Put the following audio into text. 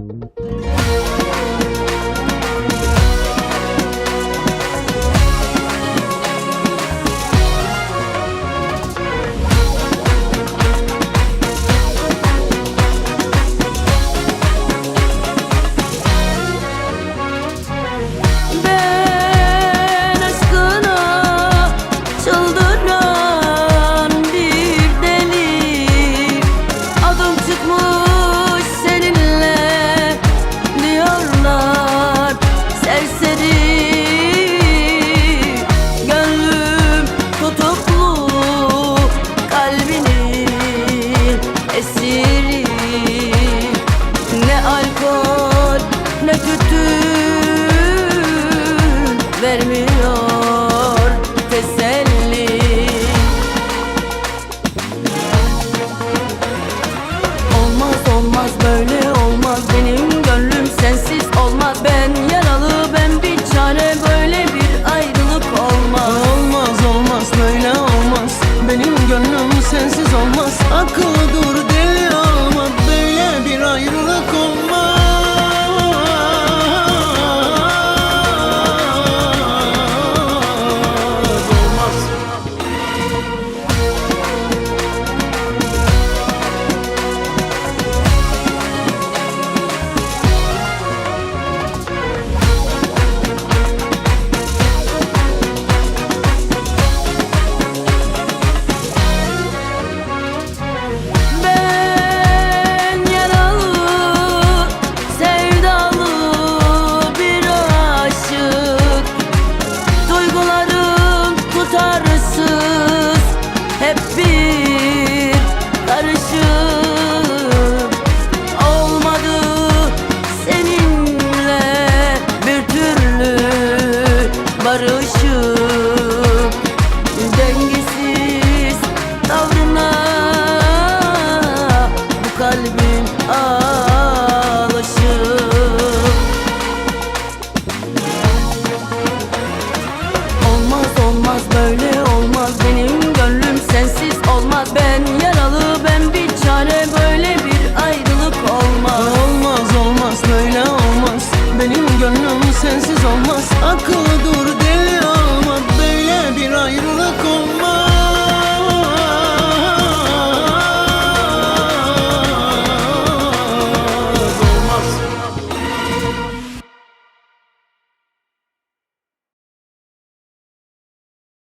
Música vermiyor teselli. Olmaz olmaz böyle olmaz. Benim gönlüm sensiz olmaz. Ben yaralı ben bir çare. Böyle bir ayrılık olmaz. Olmaz olmaz böyle olmaz. Benim gönlüm sensiz olmaz. Akıllı dur sarışın